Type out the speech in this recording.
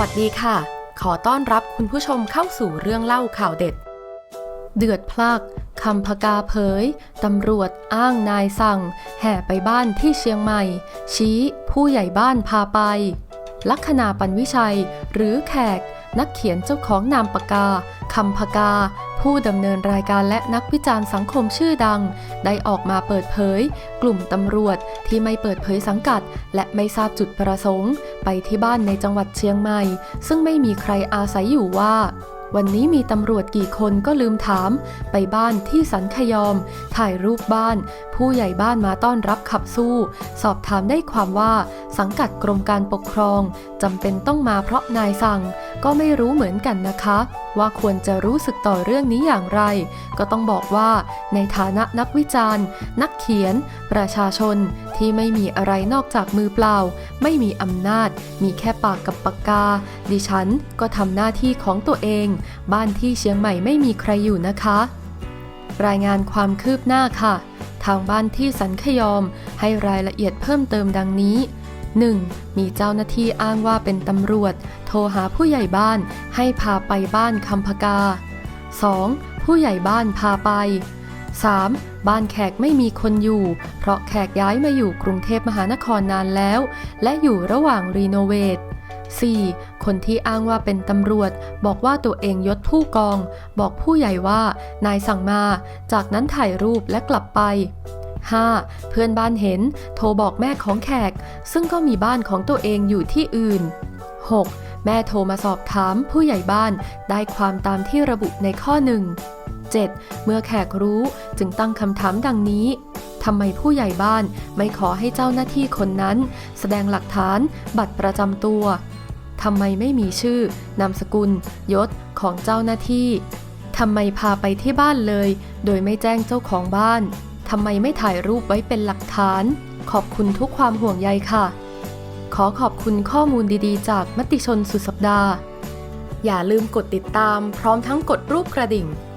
วัสดีค่ะ ขอต้อนรับคุณผู้ชมเข้าสู่เรื่องเล่าข่าวเด็ด เดือดพลักคำพกาเผย ตำรวจอ้างนายสั่ง แห่ไปบ้านที่เชียงใหม่ ชี้ผู้ใหญ่บ้านพาไป ลัคนาปันวิชัย หรือแขก นักเขียนเจ้าของนามปากกาคำพกา ผู้ดำเนินรายการและนักวิจารณ์สังคมชื่อดัง ได้ออกมาเปิดเผย กลุ่มตำรวจที่ไม่เปิดเผยสังกัด และไม่ทราบจุดประสงค์ ไปที่บ้านในจังหวัดเชียงใหม่ ซึ่งไม่มีใครอาศัยอยู่ว่า วันนี้มีตำรวจกี่คนก็ลืมถาม ไปบ้านที่สันขยอม ถ่ายรูปบ้าน ผู้ใหญ่บ้านมาต้อนรับขับสู้ สอบถามได้ความว่า สังกัดกรมการปกครองจำเป็นต้องมาเพราะนายสั่ง ก็ไม่รู้เหมือนกันนะคะ ว่าควรจะรู้สึกต่อเรื่องนี้อย่างไร ก็ต้องบอกว่า ในฐานะนักวิจารณ์ นักเขียน ประชาชนที่ไม่มีอะไรนอกจากมือเปล่า ไม่มีอำนาจ มีแค่ปากกับปากกา ดิฉันก็ทำหน้าที่ของตัวเอง บ้านที่เชียงใหม่ไม่มีใครอยู่นะคะ รายงานความคืบหน้าค่ะ ทางบ้านที่สันขยอมให้รายละเอียดเพิ่มเติมดังนี้ 1. มีเจ้าหน้าที่อ้างว่าเป็นตำรวจ โทรหาผู้ใหญ่บ้านให้พาไปบ้านคำพกา 2. ผู้ใหญ่บ้านพาไป 3. บ้านแขกไม่มีคนอยู่ เพราะแขกย้ายมาอยู่กรุงเทพมหานครนานแล้ว และอยู่ระหว่างรีโนเวท 4. คนที่อ้างว่าเป็นตำรวจ บอกว่าตัวเองยศผู้กอง บอกผู้ใหญ่ว่า นายสั่งมา จากนั้นถ่ายรูปและกลับไป 5. เพื่อนบ้านเห็น โทรบอกแม่ของแขก ซึ่งก็มีบ้านของตัวเองอยู่ที่อื่น 6. แม่โทรมาสอบถามผู้ใหญ่บ้านได้ความตามที่ระบุในข้อหนึ่ง 7. เมื่อแขกรู้จึงตั้งคำถามดังนี้ทำไมผู้ใหญ่บ้านไม่ขอให้เจ้าหน้าที่คนนั้น แสดงหลักฐานบัตรประจำตัวทำไมไม่มีชื่อนามสกุล ยศของเจ้าหน้าที่ทำไมพาไปที่บ้านเลย โดยไม่แจ้งเจ้าของบ้านทำไมไม่ถ่ายรูปไว้เป็นหลักฐาน ขอบคุณทุกความห่วงใยค่ะ ขอขอบคุณข้อมูลดีๆ จากมติชนสุดสัปดาห์ อย่าลืมกดติดตามพร้อมทั้งกดรูปกระดิ่ง